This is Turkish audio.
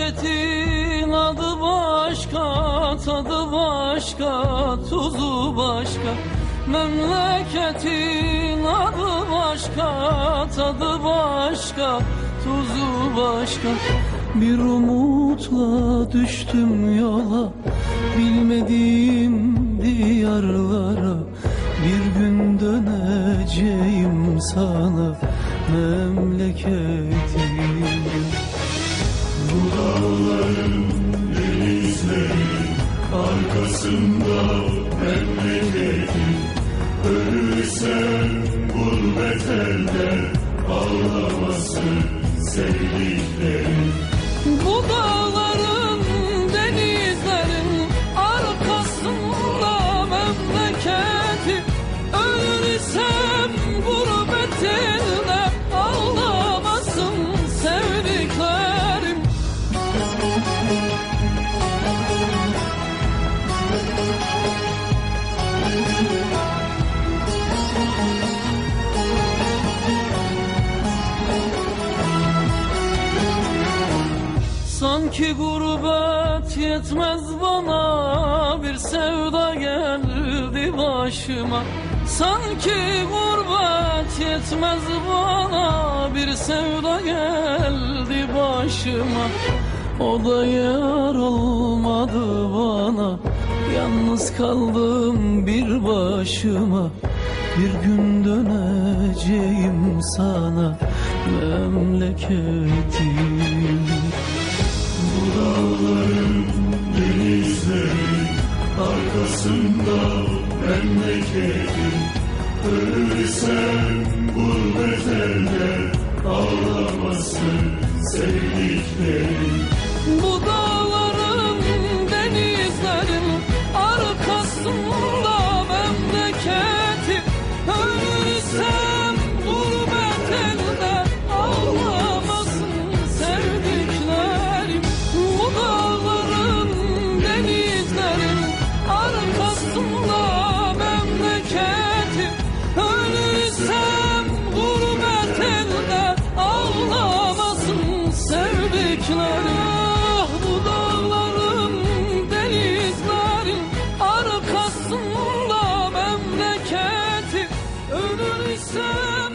Memleketin adı başka, tadı başka, tuzu başka. Memleketin adı başka, tadı başka, tuzu başka. Bir umutla düştüm yola, bilmediğim diyarlara. Bir gün döneceğim sana memleketim. Arkasında memleketin Ölürsen gurbet elde Ağlamasın sevdiklerin Bu dağların, Sanki gurbet yetmez bana bir sevda geldi başıma. Sanki gurbet yetmez bana bir sevda geldi başıma. O da yar olmadı bana Yalnız kaldım bir başıma. Bir gün döneceğim sana memleketim arkasında memleketin Ölürsen gurbet elde Ağlamasın sevdiklerin Bu dağların, puissant.